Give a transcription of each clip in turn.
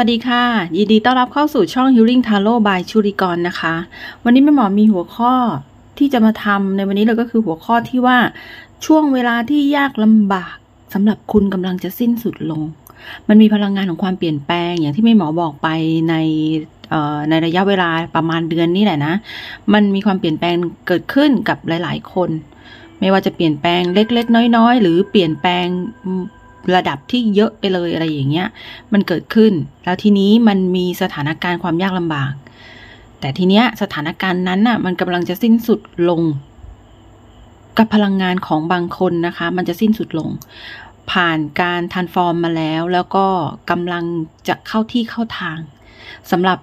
วัสดีค่ะ ยินดีต้อนรับเข้าสู่ช่อง Healing Tarot by ชุริกรนะคะ วันนี้แม่หมอมีหัวข้อที่จะมาทำในวันนี้เลยก็คือหัวข้อที่ว่าช่วงเวลาที่ยากลำบากสำหรับคุณกำลังจะสิ้นสุดลง มันมีพลังงานของความเปลี่ยนแปลงอย่างที่แม่หมอบอกไปในในระยะเวลาประมาณเดือนนี้แหละนะ มันมีความเปลี่ยนแปลงเกิดขึ้นกับหลาย ๆ คน ไม่ว่าจะเปลี่ยนแปลงเล็ก ๆ น้อย ๆ หรือเปลี่ยนแปลง ระดับที่เยอะไปเลยอะไรอย่างเงี้ย มันเกิดขึ้น แล้วทีนี้มันมีสถานการณ์ความยากลำบาก แต่ทีเนี้ยสถานการณ์นั้นน่ะ มันกำลังจะสิ้นสุดลง กับพลังงานของบางคนนะคะ มันจะสิ้นสุดลง ผ่านการทันฟอร์มมาแล้ว แล้วก็กำลังจะเข้าที่เข้าทางสำหรับ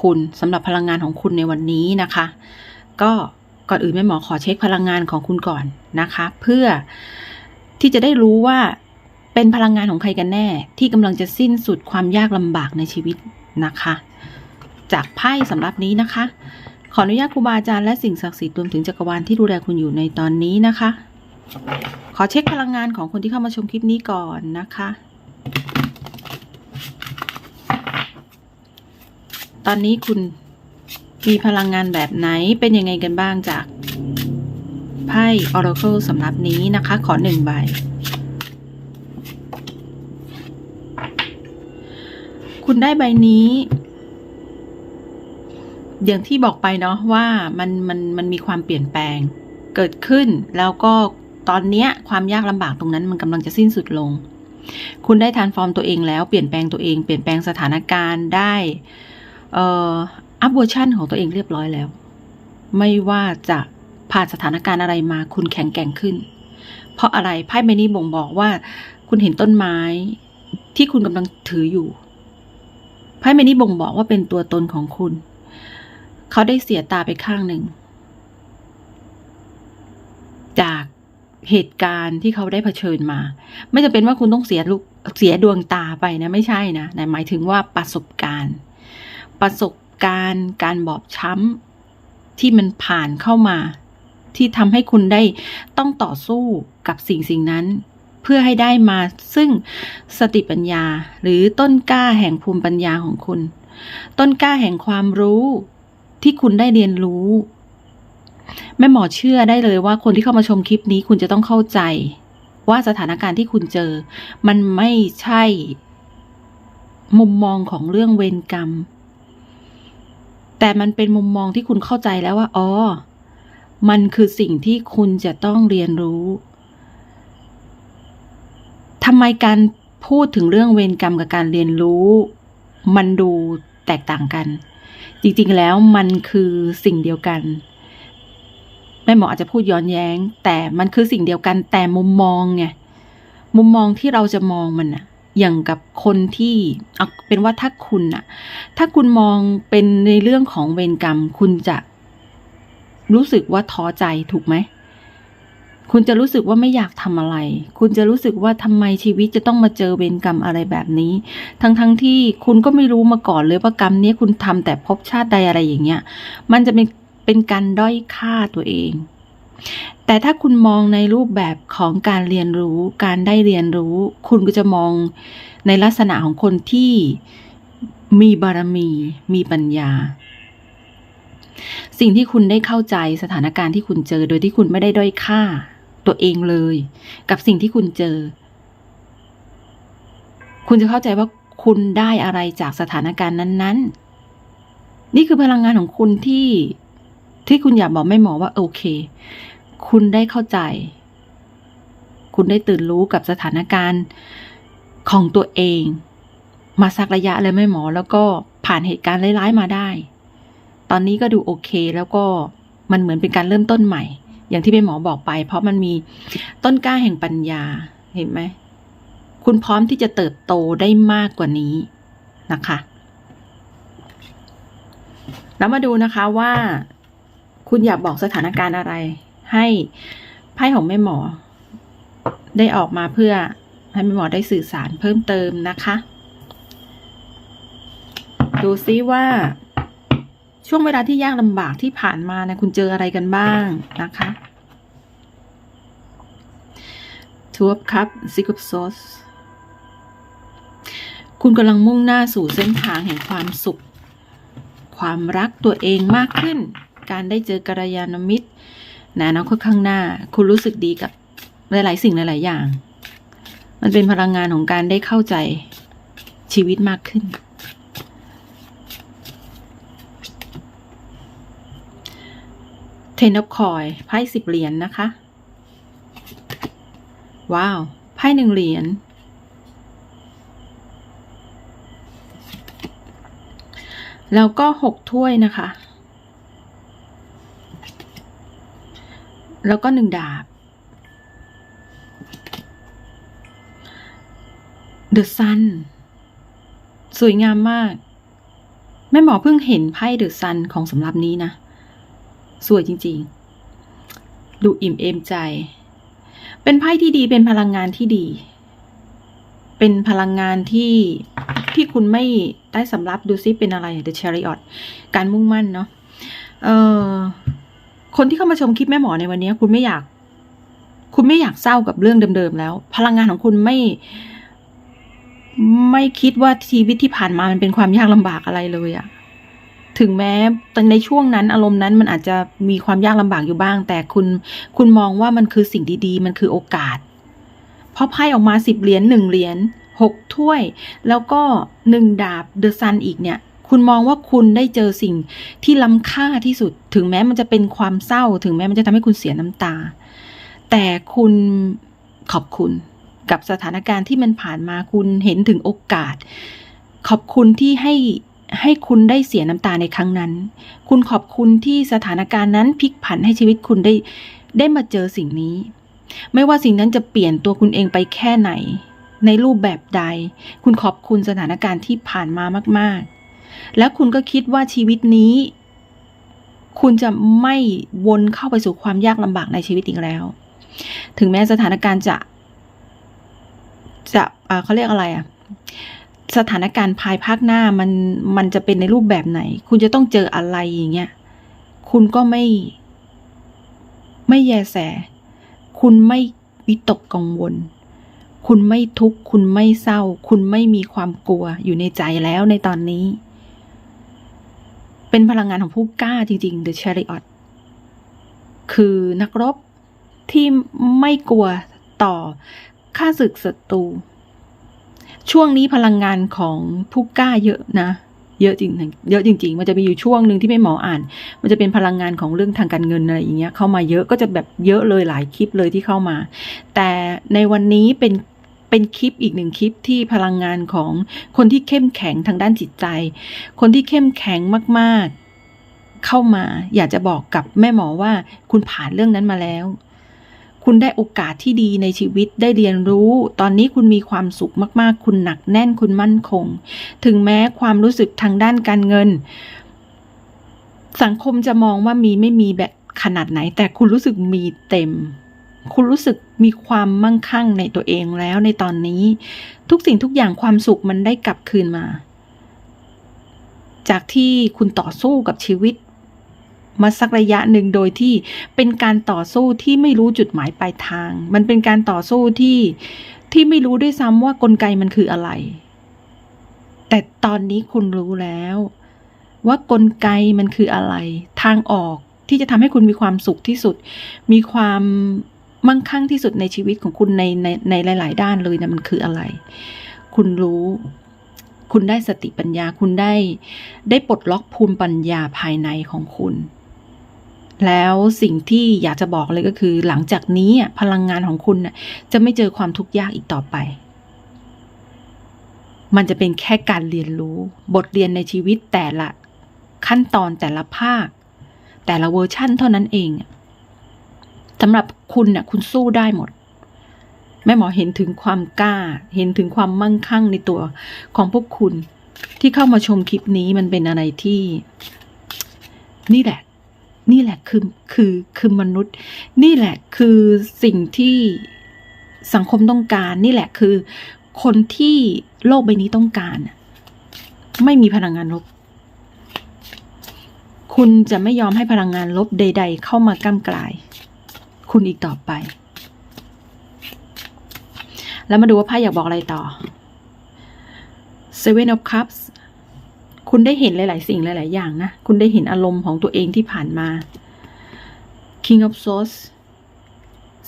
คุณสำหรับพลังงานของคุณในวันนี้นะคะ ก็ก่อนอื่นแม่หมอขอเช็คพลังงานของคุณก่อนนะคะ เพื่อที่จะได้รู้ว่า เป็นพลังงานของใครกันแน่ ที่กำลังจะสิ้นสุดความยากลำบากในชีวิตนะคะ จากไพ่สำหรับนี้นะคะ ขออนุญาตครูบาอาจารย์และสิ่งศักดิ์สิทธิ์รวมถึงจักรวาลที่ดูแลคุณอยู่ในตอนนี้นะคะ ขอเช็คพลังงานของคนที่เข้ามาชมคลิปนี้ก่อนนะคะ ตอนนี้คุณมีพลังงานแบบไหนเป็นยังไงกันบ้างจากไพ่ Oracle สำหรับนี้นะคะ ขอหนึ่งใบ คุณได้ใบนี้ อย่างที่บอกไปเนาะว่ามันมันมันมีความเปลี่ยนแปลงเกิดขึ้น แล้วก็ตอนเนี้ยความยากลำบากตรงนั้นมันกำลังจะสิ้นสุดลง คุณได้ทานฟอร์มตัวเองแล้วเปลี่ยนแปลงตัวเองเปลี่ยนแปลงสถานการณ์ได้เอ่ออัพเวอร์ชันของตัวเองเรียบร้อยแล้ว ไม่ว่าจะผ่านสถานการณ์อะไรมาคุณแข็งแกร่งขึ้น เพราะอะไรไพ่ใบนี้บ่งบอกว่า คุณเห็นต้นไม้ที่คุณกำลังถืออยู่ ไพ่ใบนี้บ่งบอกว่าเป็นตัวตนของคุณ เขาได้เสียตาไปข้างหนึ่ง จากเหตุการณ์ที่เขาได้เผชิญมา ไม่จำเป็นว่าคุณต้องเสียลูกเสียดวงตาไปนะ ไม่ใช่นะแต่หมายถึงว่าประสบการณ์ ประสบการณ์การบอบช้ำที่มันผ่านเข้ามา ที่ทำให้คุณได้ต้องต่อสู้กับสิ่งสิ่งนั้น เพื่อให้ได้มาซึ่งสติปัญญา หรือต้นกล้าแห่งภูมิปัญญาของคุณ ต้นกล้าแห่งความรู้ที่คุณได้เรียนรู้ แม่หมอเชื่อได้เลยว่าคนที่เข้ามาชมคลิปนี้คุณจะต้องเข้าใจ ว่าสถานการณ์ที่คุณเจอ มันไม่ใช่ มุมมองของเรื่องเวรกรรม แต่มันเป็นมุมมองที่คุณเข้าใจแล้วว่าอ๋อมันคือสิ่งที่คุณจะต้องเรียนรู้ ทำไมการพูดถึงเรื่องเวรกรรมกับการเรียนรู้ มันดูแตกต่างกัน จริงๆแล้วมันคือสิ่งเดียวกันแม่หมออาจจะพูดย้อนแย้ง แต่มันคือสิ่งเดียวกันแต่มุมมองไงมุมมองที่เราจะมองมันอะอย่างกับคนที่เอาเป็นว่าถ้าคุณอะถ้าคุณมองเป็นในเรื่องของเวรกรรม คุณจะรู้สึกว่าท้อใจถูกไหม คุณจะรู้สึกว่าไม่อยากทำอะไร คุณจะรู้สึกว่าทำไมชีวิตจะต้องมาเจอเวรกรรมอะไรแบบนี้ ทั้งๆทที่คุณก็ไม่รู้มาก่อนเลยว่ากรรมนี้คุณทำแต่ภพชาติใดอะไรอย่างเงี้ย มันจะเป็นเป็นการด้อยค่าตัวเอง แต่ถ้าคุณมองในรูปแบบของการเรียนรู้ การได้เรียนรู้ คุณก็จะมองในลักษณะของคนที่มีบารมี มีปัญญาสิ่งที่คุณได้เข้าใจสถานการณ์ที่คุณเจอโดยที่คุณไม่ได้ด้อยค่า ตัวเองเลย กับสิ่งที่คุณเจอ คุณจะเข้าใจว่าคุณได้อะไรจากสถานการณ์นั้น ๆ นี่คือพลังงานของคุณที่ที่คุณอยากบอกไม่หมอว่าโอเค คุณได้เข้าใจ คุณได้ตื่นรู้กับสถานการณ์ของตัวเอง มาสักระยะเลยไม่หมอ แล้วก็ผ่านเหตุการณ์ร้ายๆมาได้ ตอนนี้ก็ดูโอเค แล้วก็มันเหมือนเป็นการเริ่มต้นใหม่ อย่างที่แม่หมอบอกไป เพราะมันมีต้นกล้าแห่งปัญญาเห็นไหมคุณพร้อมที่จะเติบโตได้มากกว่านี้นะคะ แล้วมาดูนะคะว่า คุณอยากบอกสถานการณ์อะไร ให้ไพ่ของแม่หมอ ได้ออกมาเพื่อให้แม่หมอได้สื่อสารเพิ่มเติมนะคะ ดูซิว่า ช่วงเวลาที่ยากลำบากที่ผ่านมานะคุณเจออะไรกันบ้างนะคะ Two of Cups Six of Swords คุณกำลังมุ่งหน้าสู่เส้นทางแห่งความสุข ความรักตัวเองมากขึ้น การได้เจอกัลยาณมิตรในะอนาคตข้างหน้า คุณรู้สึกดีกับหลาย ๆ สิ่งหลาย ๆ อย่าง มันเป็นพลังงานของการได้เข้าใจชีวิตมากขึ้น เทนอคอยไพ่สิบเหรียญนนะคะ ว้าวไพ่หนึ่งเหรียญแล้วก็หกถ้วยนะคะ แล้วก็หนึ่งดาบ The Sun สวยงามมาก แม่หมอเพิ่งเห็นไพ่ The Sun ของสำรับนี้นะ สวยจริง ๆ ดูอิ่มเอมใจ เป็นไพ่ที่ดีเป็นพลังงานที่ดี เป็นพลังงานที่ที่คุณไม่ได้สำรับดูซิเป็นอะไร The Chariot การมุ่งมั่นเนาะเอ่อคนที่เข้ามาชมคลิปแม่หมอในวันนี้ คุณไม่อยาก คุณไม่อยากเศร้ากับเรื่องเดิมๆแล้ว พลังงานของคุณไม่ ไม่คิดว่าชีวิตที่ผ่านมามันเป็นความยากลำบากอะไรเลยอะ ถึงแม้ในช่วงนั้นอารมณ์นั้นมันอาจจะมีความยากลำบากอยู่บ้าง แต่คุณคุณมองว่ามันคือสิ่งดีๆ มันคือโอกาส เพราะไพ่ออกมาสิบเหรียญหนึ่งเหรียญหกถ้วย แล้วก็หนึ่งดาบเดอะซันอีกเนี่ย คุณมองว่าคุณได้เจอสิ่งที่ล้ำค่าที่สุด ถึงแม้มันจะเป็นความเศร้า ถึงแม้มันจะทำให้คุณเสียน้ำตา แต่คุณขอบคุณกับสถานการณ์ที่มันผ่านมาคุณเห็นถึงโอกาส ขอบคุณที่ให้ ให้คุณได้เสียน้ำตาในครั้งนั้น คุณขอบคุณที่สถานการณ์นั้นพลิกผันให้ชีวิตคุณได้ได้มาเจอสิ่งนี้ ไม่ว่าสิ่งนั้นจะเปลี่ยนตัวคุณเองไปแค่ไหน ในรูปแบบใด คุณขอบคุณสถานการณ์ที่ผ่านมามาก ๆ แล้วคุณก็คิดว่าชีวิตนี้ คุณจะไม่วนเข้าไปสู่ความยากลำบากในชีวิตอีกแล้ว ถึงแม้สถานการณ์จะ จะอ่าเขาเรียกอะไรอะ สถานการณ์ภายภาคหน้ามันมันจะเป็นในรูปแบบไหน คุณจะต้องเจออะไรอย่างเงี้ย คุณก็ไม่ ไม่แยแส คุณไม่วิตกกังวล คุณไม่ทุกข์ คุณไม่เศร้า คุณไม่มีความกลัวอยู่ในใจแล้วในตอนนี้ เป็นพลังงานของผู้กล้าจริงๆ The Chariot คือนักรบที่ไม่กลัวต่อค่าศึกศัตรู ช่วงนี้พลังงานของผู้กล้าเยอะนะ เยอะจริงเยอะจริง ๆ มันจะมีอยู่ช่วงหนึ่งที่ไม่หมออ่าน มันจะเป็นพลังงานของเรื่องทางการเงินอะไรอย่างเงี้ยเข้ามาเยอะก็จะแบบเยอะเลยหลายคลิปเลยที่เข้ามา แต่ในวันนี้เป็นเป็นคลิปอีกหนึ่งคลิปที่พลังงานของคนที่เข้มแข็งทางด้านจิตใจ คนที่เข้มแข็งมากๆ เข้ามา อยากจะบอกกับแม่หมอว่าคุณผ่านเรื่องนั้นมาแล้ว คุณได้โอกาสที่ดีในชีวิตได้เรียนรู้ ตอนนี้คุณมีความสุขมากๆ คุณหนักแน่นคุณมั่นคง ถึงแม้ความรู้สึกทางด้านการเงิน สังคมจะมองว่ามีไม่มีแบบขนาดไหน แต่คุณรู้สึกมีเต็ม คุณรู้สึกมีความมั่งคั่งในตัวเองแล้วในตอนนี้ ทุกสิ่งทุกอย่างความสุขมันได้กลับคืนมา จากที่คุณต่อสู้กับชีวิต มาสักระยะหนึ่งโดยที่เป็นการต่อสู้ที่ไม่รู้จุดหมายปลายทาง มันเป็นการต่อสู้ที่ที่ไม่รู้ด้วยซ้ำว่ากลไกมันคืออะไร แต่ตอนนี้คุณรู้แล้ว ว่ากลไกมันคืออะไร ทางออกที่จะทำให้คุณมีความสุขที่สุด มีความมั่งคั่งที่สุดในชีวิตของคุณในในในหลาย ๆ ด้านเลยนะมันคืออะไร คุณรู้ คุณได้สติปัญญา คุณได้ได้ปลดล็อกภูมิปัญญาภายในของคุณ แล้วสิ่งที่อยากจะบอกเลยก็คือ หลังจากนี้อะพลังงานของคุณน่ะจะไม่เจอความทุกข์ยากอีกต่อไป มันจะเป็นแค่การเรียนรู้ บทเรียนในชีวิตแต่ละขั้นตอนแต่ละภาค แต่ละเวอร์ชั่นเท่านั้นเองสำหรับคุณน่ะคุณสู้ได้หมด แม่หมอเห็นถึงความกล้า เห็นถึงความมั่งคั่งในตัวของพวกคุณ ที่เข้ามาชมคลิปนี้มันเป็นอะไรที่ นี่แหละ นี่แหละคือคือคือมนุษย์ นี่แหละคือสิ่งที่สังคมต้องการ นี่แหละคือคนที่โลกใบนี้ต้องการ ไม่มีพลังงานลบ คุณจะไม่ยอมให้พลังงานลบใด ๆ เข้ามาก้ามกลาย คุณอีกต่อไป แล้วมาดูว่าไพ่อยากบอกอะไรต่อ Seven of Cups คุณได้เห็นหลาย ๆ สิ่งหลาย ๆ อย่างนะ คุณได้เห็นอารมณ์ของตัวเองที่ผ่านมา King of Swords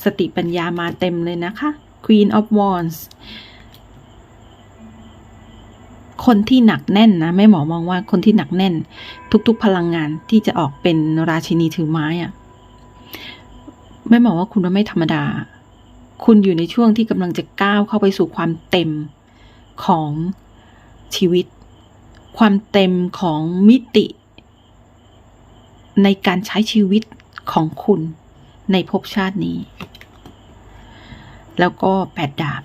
สติปัญญามาเต็มเลยนะคะ Queen of Wands คนที่หนักแน่นนะแม่หมอมองว่าคนที่หนักแน่น ทุก ๆ พลังงานที่จะออกเป็นราชินีถือไม้อะแม่หมอว่าคุณไม่ธรรมดา คุณอยู่ในช่วงที่กำลังจะก้าวเข้าไปสู่ความเต็มของชีวิต ความเต็มของมิติ ในการใช้ชีวิตของคุณในภพชาตินี้ แล้วก็แปดดาบ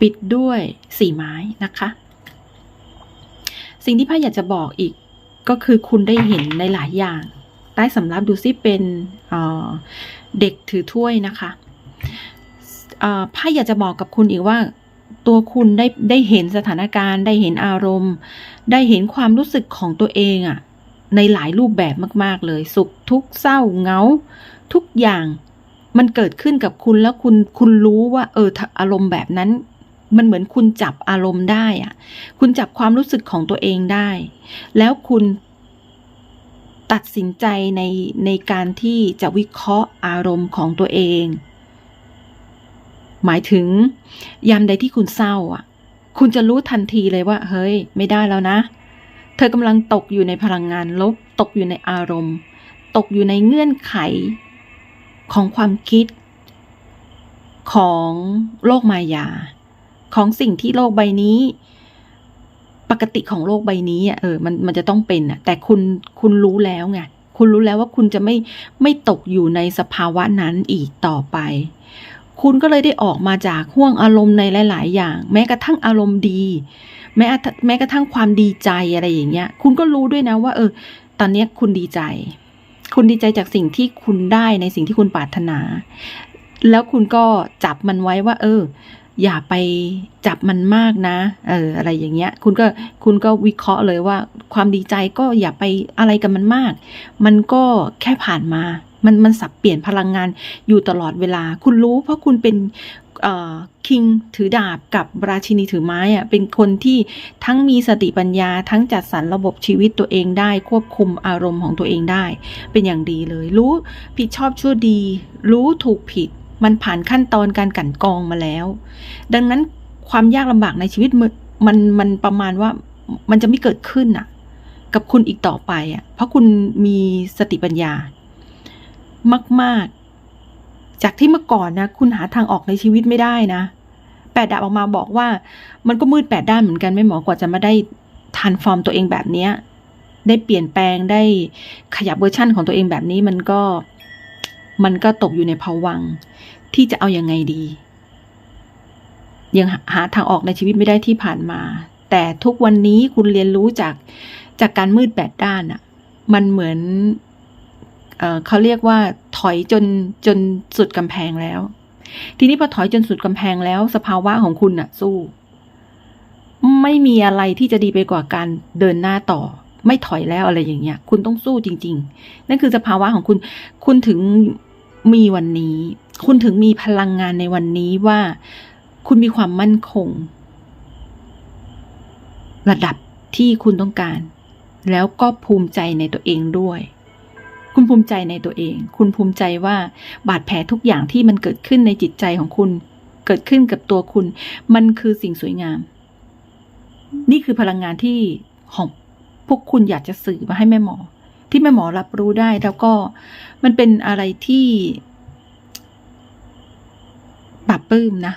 ปิดด้วยสี่ไม้นะคะ สิ่งที่พ่ออยากจะบอกอีกก็คือคุณได้เห็นในหลายอย่าง ใต้สำรับดูซิเป็นเเด็กถือถ้วยนะคะพ่ออยากจะบอกกับคุณอีกว่า ตัวคุณได้ได้เห็นสถานการณ์ได้เห็นอารมณ์ ได้เห็นความรู้สึกของตัวเองอะในหลายรูปแบบมาก ๆ เลย สุขทุกข์เศร้าเงา ทุกอย่างมันเกิดขึ้นกับคุณแล้วคุณคุณรู้ว่า เอออารมณ์แบบนั้น มันเหมือนคุณจับอารมณ์ได้อะคุณจับความรู้สึกของตัวเองได้ แล้วคุณตัดสินใจในในการที่จะวิเคราะห์อารมณ์ของตัวเอง หมายถึง ยามใดที่คุณเศร้าอะ คุณจะรู้ทันทีเลยว่า เฮ้ย ไม่ได้แล้วนะ เธอกำลังตกอยู่ในพลังงานลบ ตกอยู่ในอารมณ์ ตกอยู่ในเงื่อนไข ของความคิด ของโลกมายา ของสิ่งที่โลกใบนี้ ปกติของโลกใบนี้อะเออมันมันจะต้องเป็นอะ แต่คุณคุณรู้แล้วไงคุณรู้แล้วว่าคุณจะไม่ไม่ตกอยู่ในสภาวะนั้นอีกต่อไป คุณก็เลยได้ออกมาจากห่วงอารมณ์ในหลาย ๆ อย่าง แม้กระทั่งอารมณ์ดี แม้แม้กระทั่งความดีใจอะไรอย่างเงี้ย คุณก็รู้ด้วยนะว่า เออ ตอนนี้คุณดีใจ คุณดีใจจากสิ่งที่คุณได้ในสิ่งที่คุณปรารถนา แล้วคุณก็จับมันไว้ว่า เออ อย่าไปจับมันมากนะ เออ อะไรอย่างเงี้ย คุณก็คุณก็วิเคราะห์เลยว่า ความดีใจก็อย่าไปอะไรกับมันมาก มันก็แค่ผ่านมา มันมันสับเปลี่ยนพลังงานอยู่ตลอดเวลา คุณรู้เพราะคุณเป็นคิงถือดาบกับราชินีถือไม้อะเป็นคนที่ทั้งมีสติปัญญาทั้งจัดสรรระบบชีวิตตัวเองได้ ควบคุมอารมณ์ของตัวเองได้ เป็นอย่างดีเลย รู้ผิดชอบชั่วดี รู้ถูกผิด มันผ่านขั้นตอนการกั่นกองมาแล้ว ดังนั้นความยากลำบากในชีวิตมันมันประมาณว่ามันจะไม่เกิดขึ้นอะกับคุณอีกต่อไปอะเพราะคุณมีสติปัญญา มาก ๆ จากที่เมื่อก่อนนะ คุณหาทางออกในชีวิตไม่ได้นะ แปดดาบออกมาบอกว่า มันก็มืดแปดด้านเหมือนกันไม่หมอกว่าจะมาได้ทันฟอร์มตัวเองแบบเนี้ยได้เปลี่ยนแปลงได้ขยับเวอร์ชั่นของตัวเองแบบนี้มันก็มันก็ตกอยู่ในภวังที่จะเอาอยัางไงดี ยังหาทางออกในชีวิตไม่ได้ที่ผ่านมา แต่ทุกวันนี้คุณเรียนรู้จากจากการมืดแปดด้านอะ่ะมันเหมือน เขาเรียกว่าถอยจนจนสุดกำแพงแล้ว ทีนี้พอถอยจนสุดกำแพงแล้ว สภาวะของคุณน่ะ สู้ ไม่มีอะไรที่จะดีไปกว่าการเดินหน้าต่อ ไม่ถอยแล้วอะไรอย่างเงี้ย คุณต้องสู้จริง ๆ นั่นคือสภาวะของคุณ คุณถึงมีวันนี้ คุณถึงมีพลังงานในวันนี้ว่า คุณมีความมั่นคง ระดับที่คุณต้องการ แล้วก็ภูมิใจในตัวเองด้วย คุณภูมิใจในตัวเอง คุณภูมิใจว่าบาดแผลทุกอย่างที่มันเกิดขึ้นในจิตใจของคุณ เกิดขึ้นกับตัวคุณ มันคือสิ่งสวยงาม นี่คือพลังงานที่ของพวกคุณอยากจะสื่อมาให้แม่หมอ ที่แม่หมอรับรู้ได้แล้วก็มันเป็นอะไรที่ปรับปื้มนะ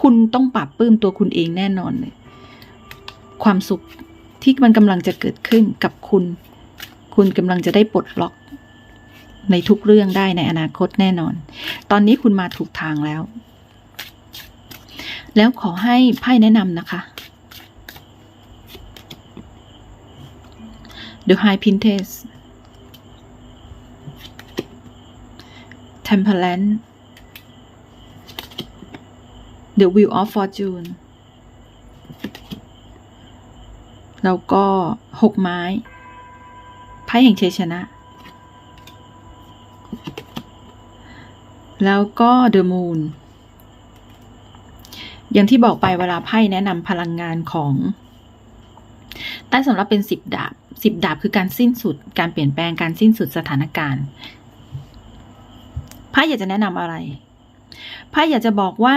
คุณต้องปรับปื้มตัวคุณเองแน่นอนเลย ความสุขที่มันกำลังจะเกิดขึ้นกับคุณ คุณกำลังจะได้ปลดล็อก ในทุกเรื่องได้ในอนาคตแน่นอน ตอนนี้คุณมาถูกทางแล้ว แล้วขอให้ไพ่แนะนำนะคะ The High Princess Temperance The Wheel of Fortune แล้วก็หกไม้ ไพ่แห่งชัยชนะ แล้วก็ The Moon อย่างที่บอกไปเวลาไพ่แนะนำพลังงานของใต้สำหรับเป็นสิบดาบสิบดาบคือการสิ้นสุด การเปลี่ยนแปลงการสิ้นสุดสถานการณ์ไพ่อยากจะแนะนำอะไรไพ่อยากจะบอกว่า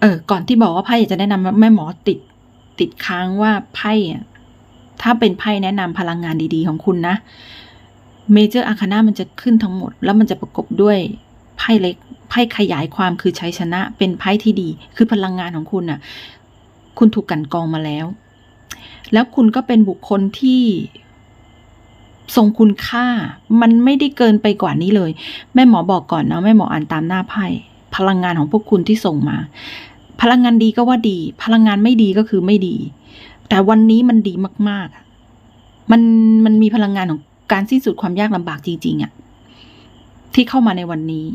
เออ ก่อนที่บอกว่าไพ่อยากจะแนะนำแม่หมอติด ติดค้างว่าไพ่อะถ้าเป็นไพ่แนะนำพลังงานดีๆของคุณนะ เมเจอร์อาคานามันจะขึ้นทั้งหมด แล้วมันจะประกบด้วยไพ่เล็กไพ่ขยายความคือชัยชนะ เป็นไพ่ที่ดี คือพลังงานของคุณน่ะ คุณถูกกันกองมาแล้ว แล้วคุณก็เป็นบุคคลที่ทรงคุณค่า มันไม่ได้เกินไปกว่านี้เลย แม่หมอบอกก่อนนะแม่หมออ่านตามหน้าไพ่พลังงานของพวกคุณที่ส่งมา พลังงานดีก็ว่าดี พลังงานไม่ดีก็คือไม่ดี แต่วันนี้มันดีมาก ๆ มันมันมีพลังงานของ การสิ้นสุดความยากลำบากจริง ๆอะที่เข้ามาในวันนี้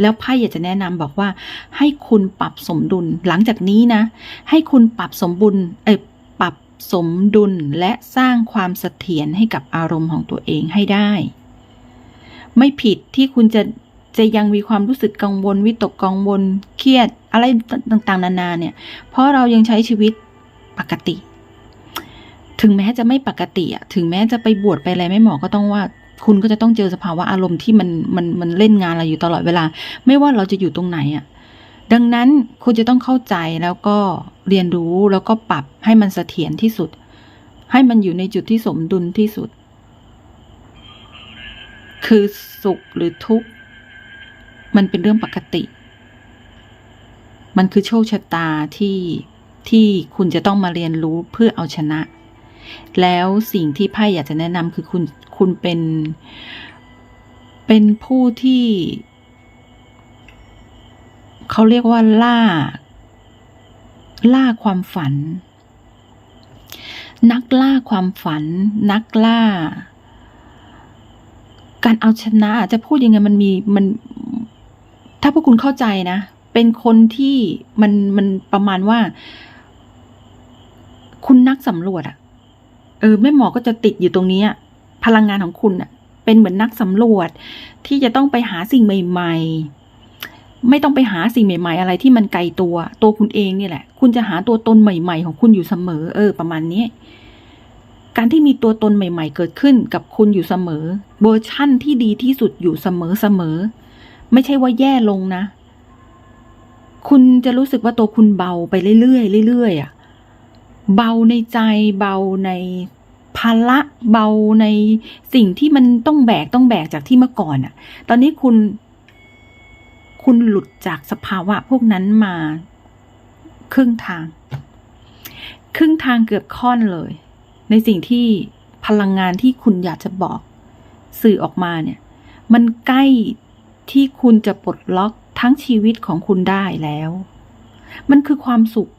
แล้วไพ่อยากจะแนะนำบอกว่า ให้คุณปรับสมดุลหลังจากนี้นะ ให้คุณปรับสมบุญเอยปรับสมดุลและสร้างความเสถียรให้กับอารมณ์ของตัวเองให้ได้ ไม่ผิดที่คุณจะจะยังมีความรู้สึกกังวลวิตกกังวล เครียดอะไรต่างๆ นานาเนี่ย เพราะเรายังใช้ชีวิตปกติ ถึงแม้จะไม่ปกติอะถึงแม้จะไปบวชไปอะไรไม่เหมอก็ต้องว่าคุณก็จะต้องเจอสภาวะอารมณ์ที่มันมันมันเล่นงานเราอยู่ตลอดเวลา ไม่ว่าเราจะอยู่ตรงไหนอะดังนั้นคุณจะต้องเข้าใจแล้วก็เรียนรู้แล้วก็ปรับให้มันเสถียรที่สุด ให้มันอยู่ในจุดที่สมดุลที่สุด คือสุขหรือทุกข์ มันเป็นเรื่องปกติ มันคือโชคชะตาที่ที่คุณจะต้องมาเรียนรู้เพื่อเอาชนะ แล้วสิ่งที่ไพ่อยากจะแนะนำคือคุณคุณเป็น เป็นผู้ที่ เขาเรียกว่าล่า ล่าความฝัน นักล่าความฝัน นักล่า การเอาชนะจะพูดยังไงมันมีมัน ถ้าพวกคุณเข้าใจนะ เป็นคนที่มันมันประมาณว่า คุณนักสำรวจอะ เออแม่หมอก็จะติดอยู่ตรงนี้อะพลังงานของคุณอะเป็นเหมือนนักสำรวจที่จะต้องไปหาสิ่งใหม่ ๆ ไม่ต้องไปหาสิ่งใหม่ ๆ อะไรที่มันไกลตัว ตัวคุณเองนี่แหละ คุณจะหาตัวตนใหม่ ๆ ของคุณอยู่เสมอ เออ ประมาณนี้การที่มีตัวตนใหม่ ๆ เกิดขึ้นกับคุณอยู่เสมอเวอร์ชั่นที่ดีที่สุดอยู่เสมอเสมอไม่ใช่ว่าแย่ลงนะ คุณจะรู้สึกว่าตัวคุณเบาไปเรื่อยๆเรื่อยๆอะ เบาในใจเบาในภาระเบาในสิ่งที่มันต้องแบกต้องแบกจากที่เมื่อก่อนอะตอนนี้คุณ คุณหลุดจากสภาวะพวกนั้นมาครึ่งทาง ครึ่งทางเกือบค่อนเลย ในสิ่งที่พลังงานที่คุณอยากจะบอกสื่อออกมาเนี่ย มันใกล้ที่คุณจะปลดล็อกทั้งชีวิตของคุณได้แล้ว มันคือความสุข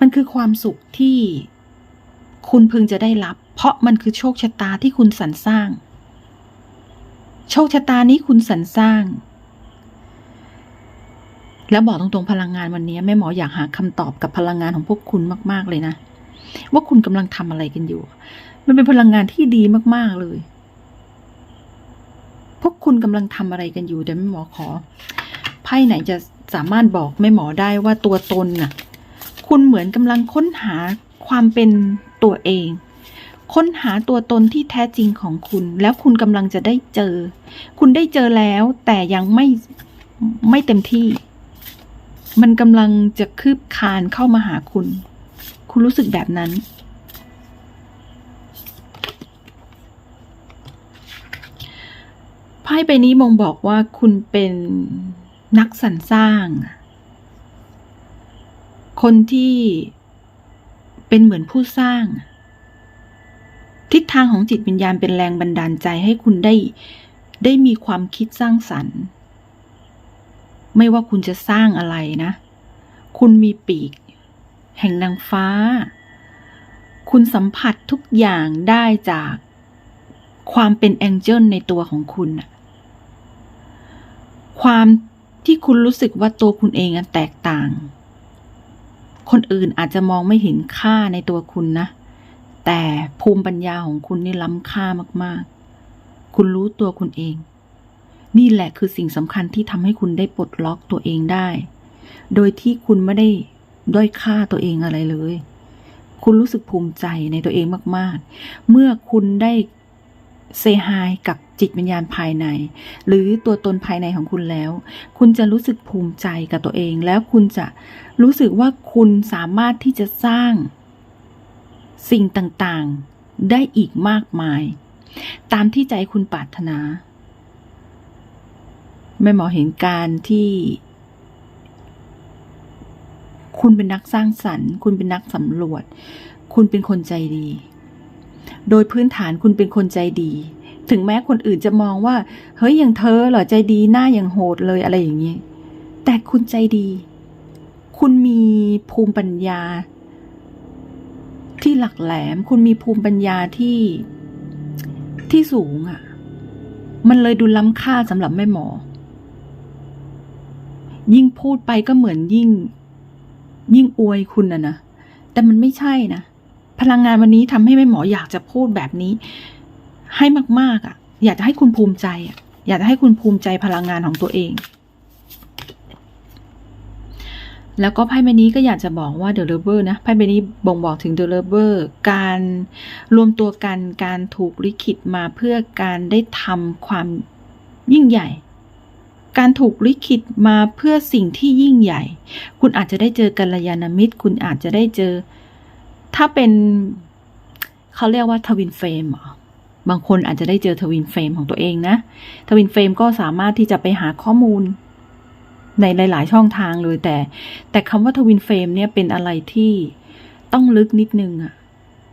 มันคือความสุขที่คุณพึงจะได้รับ เพราะมันคือโชคชะตาที่คุณสรรสร้าง โชคชะตานี้คุณสรรสร้าง แล้วบอกตรงๆพลังงานวันนี้แม่หมออยากหาคำตอบกับพลังงานของพวกคุณมาก ๆ เลยนะ ว่าคุณกำลังทำอะไรกันอยู่ มันเป็นพลังงานที่ดีมาก ๆ เลย พวกคุณกำลังทำอะไรกันอยู่เดี๋ยวแม่หมอขอไพ่ไหนจะสามารถบอกแม่หมอได้ว่าตัวตนน่ะ คุณเหมือนกำลังค้นหาความเป็นตัวเอง ค้นหาตัวตนที่แท้จริงของคุณ แล้วคุณกำลังจะได้เจอ คุณได้เจอแล้วแต่ยังไม่ไม่เต็มที่ มันกำลังจะคืบคานเข้ามาหาคุณ คุณรู้สึกแบบนั้นไพ่ใบนี้มองบอกว่าคุณเป็นนักสรรสร้าง คนที่เป็นเหมือนผู้สร้าง ทิศทางของจิตวิญญาณเป็นแรงบันดาลใจให้คุณได้ได้มีความคิดสร้างสรรค์ ไม่ว่าคุณจะสร้างอะไรนะ คุณมีปีก แห่งนางฟ้า คุณสัมผัสทุกอย่างได้จากความเป็นแองเจิลในตัวของคุณความที่คุณรู้สึกว่าตัวคุณเองแตกต่าง คนอื่นอาจจะมองไม่เห็นค่าในตัวคุณนะ แต่ภูมิปัญญาของคุณนี่ล้ำค่ามากๆ คุณรู้ตัวคุณเอง นี่แหละคือสิ่งสำคัญที่ทำให้คุณได้ปลดล็อกตัวเองได้ โดยที่คุณไม่ได้ด้อยค่าตัวเองอะไรเลย คุณรู้สึกภูมิใจในตัวเองมาก ๆ เมื่อคุณได้เซฮายกับ จิตวิญญาณภายใน หรือตัวตนภายในของคุณแล้ว คุณจะรู้สึกภูมิใจกับตัวเอง แล้วคุณจะรู้สึกว่าคุณสามารถที่จะสร้าง สิ่งต่างๆได้อีกมากมาย ตามที่ใจคุณปรารถนาไม่หมอเห็นการที่ คุณเป็นนักสร้างสรรค์ คุณเป็นนักสำรวจ คุณเป็นคนใจดี โดยพื้นฐานคุณเป็นคนใจดี ถึงแม้คนอื่นจะมองว่า เฮ้ยอย่างเธอเหรอใจดีหน้าอย่างโหดเลยอะไรอย่างนี้แต่คุณใจดี คุณมีภูมิปัญญา ที่หลักแหลม คุณมีภูมิปัญญาที่ที่สูงอะ่ะ มันเลยดูล้ำค่าสำหรับแม่หมอ ยิ่งพูดไปก็เหมือนยิ่ง ยิ่งอวยคุณนะนะแต่มันไม่ใช่นะพลังงานวันนี้ทำให้แม่หมออยากจะพูดแบบนี้ ให้มาก ๆอะ่ะ อยากจะให้คุณภูมิใจอะ่ะ อยากจะให้คุณภูมิใจพลังงานของตัวเอง แล้วก็ไพ่ใบนี้ก็อยากจะบอกว่า The Lover นะไพ่ใบนี้บ่งบอกถึง The Lover การรวมตัวกันการถูกลิขิตมาเพื่อการได้ทำความยิ่งใหญ่ การถูกลิขิตมาเพื่อสิ่งที่ยิ่งใหญ่ คุณอาจจะได้เจอกัลยาณมิตร คุณอาจจะได้เจอ ถ้าเป็นเขาเรียกว่าทวินเฟรมเหรอ บางคนอาจจะได้เจอทวินเฟรมของตัวเองนะทวินเฟรมก็สามารถที่จะไปหาข้อมูล ในหลาย ๆ ช่องทางเลยแต่ แต่คำว่าทวินเฟรมเนี่ยเป็นอะไรที่ต้องลึกนิดนึงอะ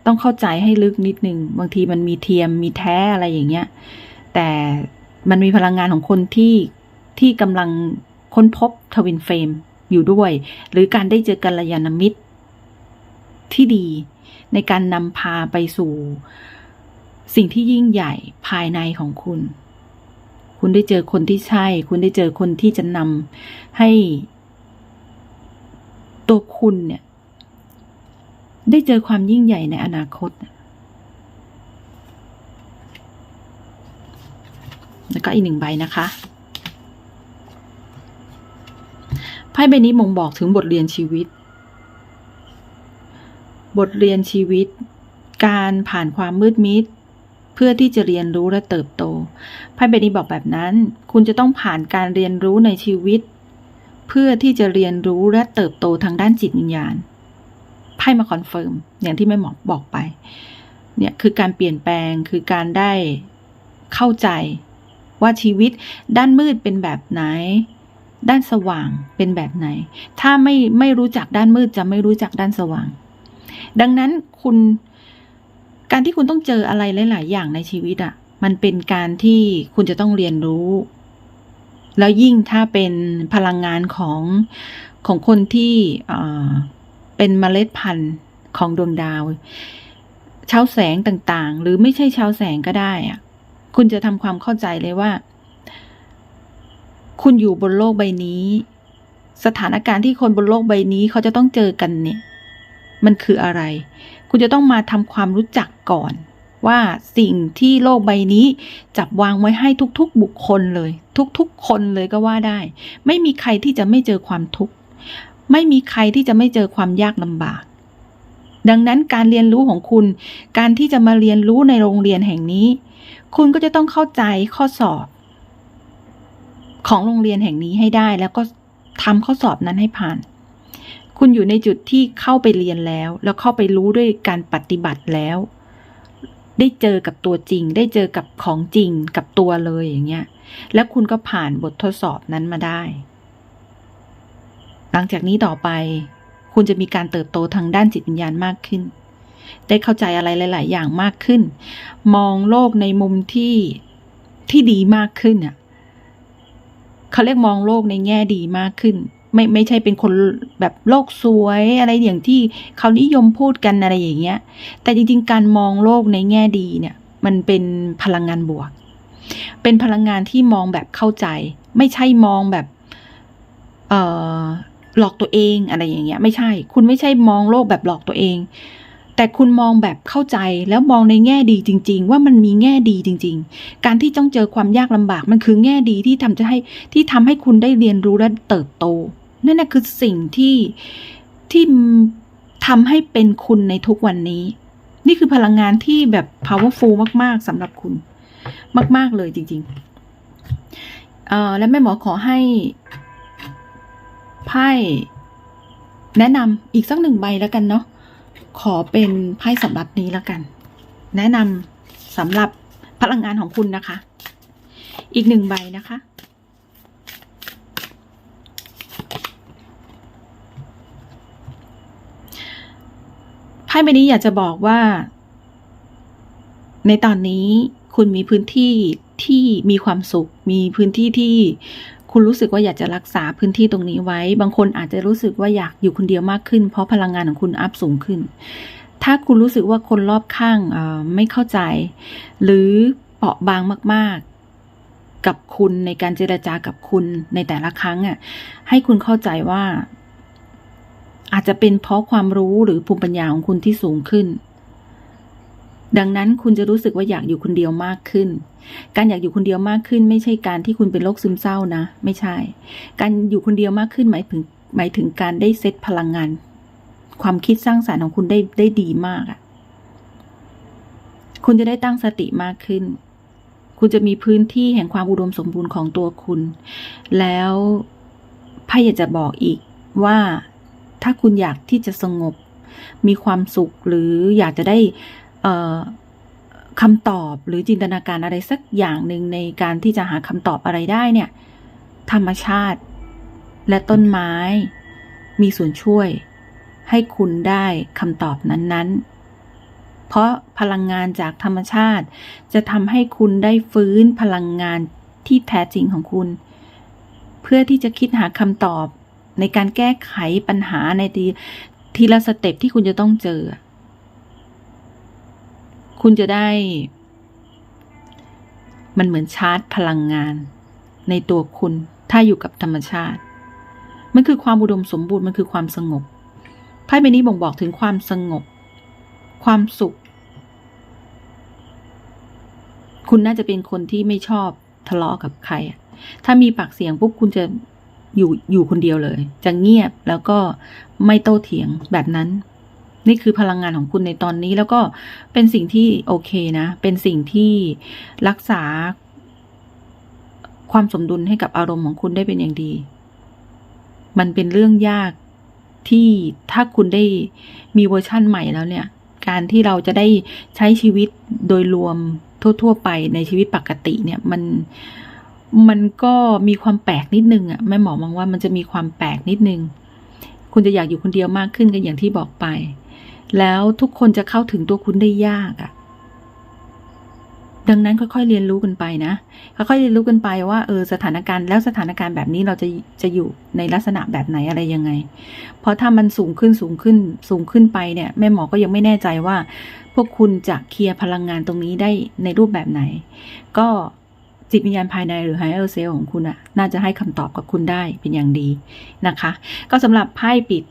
ต้องเข้าใจให้ลึกนิดนึง บางทีมันมีเทียมมีแท้อะไรอย่างเงี้ย แต่มันมีพลังงานของคนที่ที่กำลังค้นพบทวินเฟรมอยู่ด้วย หรือการได้เจอกัลยาณมิตรที่ดีในการนำพาไปสู่ สิ่งที่ยิ่งใหญ่ภายในของคุณ คุณได้เจอคนที่ใช่ คุณได้เจอคนที่จะนำให้ ตัวคุณเนี่ย ได้เจอความยิ่งใหญ่ในอนาคต แล้วก็อีกหนึ่งใบนะคะไพ่ใบนี้บ่งบอกถึงบทเรียนชีวิต บทเรียนชีวิต การผ่านความมืดมิด เพื่อที่จะเรียนรู้และเติบโตไพ่ใบนี้บอกแบบนั้น คุณจะต้องผ่านการเรียนรู้ในชีวิต เพื่อที่จะเรียนรู้และเติบโตทางด้านจิตวิญญาณไพ่มาคอนเฟิร์มอย่างที่แม่หมอบอกไป เนี่ยคือการเปลี่ยนแปลงคือการได้เข้าใจว่าชีวิตด้านมืดเป็นแบบไหน ด้านสว่างเป็นแบบไหน ถ้าไม่ไม่รู้จักด้านมืดจะไม่รู้จักด้านสว่าง ดังนั้นคุณ การที่คุณต้องเจออะไรหลาย ๆ อย่างในชีวิตอะ่ะ มันเป็นการที่คุณจะต้องเรียนรู้ แล้วยิ่งถ้าเป็นพลังงานของของคนที่เป็นเมล็ดพันธุ์ของดวงดาวเช้าแสงต่างๆ หรือไม่ใช่เช้าแสงก็ได้อะคุณจะทำความเข้าใจเลยว่า คุณอยู่บนโลกใบนี้ สถานการณ์ที่คนบนโลกใบนี้เขาจะต้องเจอกันเนี่ย มันคืออะไร คุณจะต้องมาทำความรู้จักก่อน ว่าสิ่งที่โลกใบนี้จับวางไว้ให้ทุกๆบุคคลเลย ทุกๆ คนเลยก็ว่าได้ ไม่มีใครที่จะไม่เจอความทุกข์ไม่มีใครที่จะไม่เจอความยากลำบาก ดังนั้นการเรียนรู้ของคุณ การที่จะมาเรียนรู้ในโรงเรียนแห่งนี้ คุณก็จะต้องเข้าใจข้อสอบ ของโรงเรียนแห่งนี้ให้ได้แล้วก็ทำข้อสอบนั้นให้ผ่าน คุณอยู่ในจุดที่เข้าไปเรียนแล้ว แล้วเข้าไปรู้ด้วยการปฏิบัติแล้ว ได้เจอกับตัวจริง ได้เจอกับของจริงกับตัวเลยอย่างเงี้ย แล้วคุณก็ผ่านบททดสอบนั้นมาได้ หลังจากนี้ต่อไป คุณจะมีการเติบโตทางด้านจิตวิญญาณมากขึ้น ได้เข้าใจอะไรหลาย ๆ อย่างมากขึ้น มองโลกในมุมที่ที่ดีมากขึ้นอะเขาเรียกมองโลกในแง่ดีมากขึ้น ไม่ไม่ใช่เป็นคนแบบโลกสวยอะไรอย่างที่เขานิยมพูดกันอะไรอย่างเงี้ย แต่จริงๆ การมองโลกในแง่ดีเนี่ย มันเป็นพลังงานบวก เป็นพลังงานที่มองแบบเข้าใจ ไม่ใช่มองแบบ เอ่อหลอกตัวเองอะไรอย่างเงี้ย ไม่ใช่ คุณไม่ใช่มองโลกแบบหลอกตัวเอง แต่คุณมองแบบเข้าใจแล้วมองในแง่ดีจริง ๆ ว่ามันมีแง่ดีจริง ๆ การที่ต้องเจอความยากลำบากมันคือแง่ดีที่ทำจะให้ที่ทำให้คุณได้เรียนรู้และเติบโต นั่นแหละคือสิ่งที่ที่ทำให้เป็นคุณในทุกวันนี้ นี่คือพลังงานที่แบบ powerful มาก ๆสำหรับคุณ มาก ๆ เลยจริงๆเอ่อและแม่หมอขอให้ไพ่แนะนำอีกสักหนึ่งใบแล้วกันเนาะขอเป็นไพ่สำหรับนี้แล้วกัน แนะนำสำหรับพลังงานของคุณนะคะ อีกหนึ่งใบนะคะ ไพ่ใบนี้อยากจะบอกว่า ในตอนนี้คุณมีพื้นที่ที่มีความสุข มีพื้นที่ที่คุณรู้สึกว่าอยากจะรักษาพื้นที่ตรงนี้ไว้ บางคนอาจจะรู้สึกว่าอยากอยู่คนเดียวมากขึ้น เพราะพลังงานของคุณอัพสูงขึ้น ถ้าคุณรู้สึกว่าคนรอบข้างไม่เข้าใจ หรือเปราะบางมาก ๆ กับคุณในการเจรจากับคุณในแต่ละครั้งอะให้คุณเข้าใจว่า อาจจะเป็นเพราะความรู้หรือภูมิปัญญาของคุณที่สูงขึ้น ดังนั้นคุณจะรู้สึกว่าอยากอยู่คนเดียวมากขึ้น การอยากอยู่คนเดียวมากขึ้น ไม่ใช่การที่คุณเป็นโรคซึมเศร้านะ ไม่ใช่ การอยู่คนเดียวมากขึ้นหมายถึงหมายถึงการได้เซตพลังงาน ความคิดสร้างสารรค์ของคุณได้ได้ดีมากอะคุณจะได้ตั้งสติมากขึ้น คุณจะมีพื้นที่แห่งความอุดมสมบูรณ์ของตัวคุณ แล้วพ่อยากจะบอกอีกว่า ถ้าคุณอยากที่จะสงบ มีความสุขหรืออยากจะได้คำตอบหรือจินตนาการอะไรสักอย่างหนึ่งในการที่จะหาคำตอบอะไรได้เนี่ย ธรรมชาติและต้นไม้ มีส่วนช่วย ให้คุณได้คำตอบนั้นๆ เพราะพลังงานจากธรรมชาติ จะทำให้คุณได้ฟื้นพลังงานที่แท้จริงของคุณ เพื่อที่จะคิดหาคำตอบ ในการแก้ไขปัญหาในทีทีละสเต็ปที่คุณจะต้องเจอ คุณจะได้ มันเหมือนชาร์จพลังงาน ในตัวคุณถ้าอยู่กับธรรมชาติ มันคือความอุดมสมบูรณ์มันคือความสงบไพ่ใบนี้บ่งบอกถึงความสงบ ความสุข คุณน่าจะเป็นคนที่ไม่ชอบทะเลาะกับใคร ถ้ามีปากเสียงปุ๊บคุณจะ อยู่อยู่คนเดียวเลย จะเงียบแล้วก็ไม่โต้เถียงแบบนั้น นี่คือพลังงานของคุณในตอนนี้แล้วก็เป็นสิ่งที่โอเคนะ เป็นสิ่งที่รักษา ความสมดุลให้กับอารมณ์ของคุณได้เป็นอย่างดี มันเป็นเรื่องยากที่ถ้าคุณได้มีเวอร์ชั่นใหม่แล้วเนี่ย การที่เราจะได้ใช้ชีวิตโดยรวมทั่ว ๆ ไปในชีวิตปกติเนี่ยมัน มันก็มีความแปลกนิดนึงอะแม่หมอมองว่ามันจะมีความแปลกนิดนึง คุณจะอยากอยู่คนเดียวมากขึ้นกันอย่างที่บอกไป แล้วทุกคนจะเข้าถึงตัวคุณได้ยากอะ ดังนั้นค่อยๆเรียนรู้กันไปนะค่อยๆเรียนรู้กันไปว่าเออสถานการณ์แล้วสถานการณ์แบบนี้เราจะจะอยู่ในลักษณะแบบไหนอะไรยังไง เพราะถ้ามันสูงขึ้นสูงขึ้นสูงขึ้นไปเนี่ย แม่หมอก็ยังไม่แน่ใจว่า พวกคุณจะเคลียร์พลังงานตรงนี้ได้ในรูปแบบไหน ก็ จิตวิญญาณภายในหรือ higher self ของคุณอะน่าจะให้คำตอบกับคุณได้เป็นอย่างดีนะคะ ก็สำหรับไพ่ปิด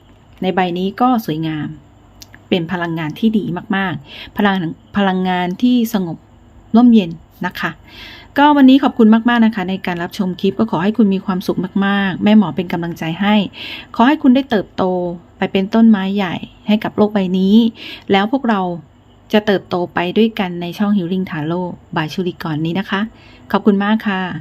ในใบนี้ก็สวยงาม เป็นพลังงานที่ดีมากๆ พลังพลังงานที่สงบร่มเย็นนะคะ ก็วันนี้ขอบคุณมากๆนะคะ ในการรับชมคลิปก็ขอให้คุณมีความสุขมากๆ แม่หมอเป็นกำลังใจให้ ขอให้คุณได้เติบโตไปเป็นต้นไม้ใหญ่ให้กับโลกใบนี้ แล้วพวกเราจะเติบโตไปด้วยกันในช่อง Healing Tarot บายชุริกรนี้นะคะ ขอบคุณมากค่ะ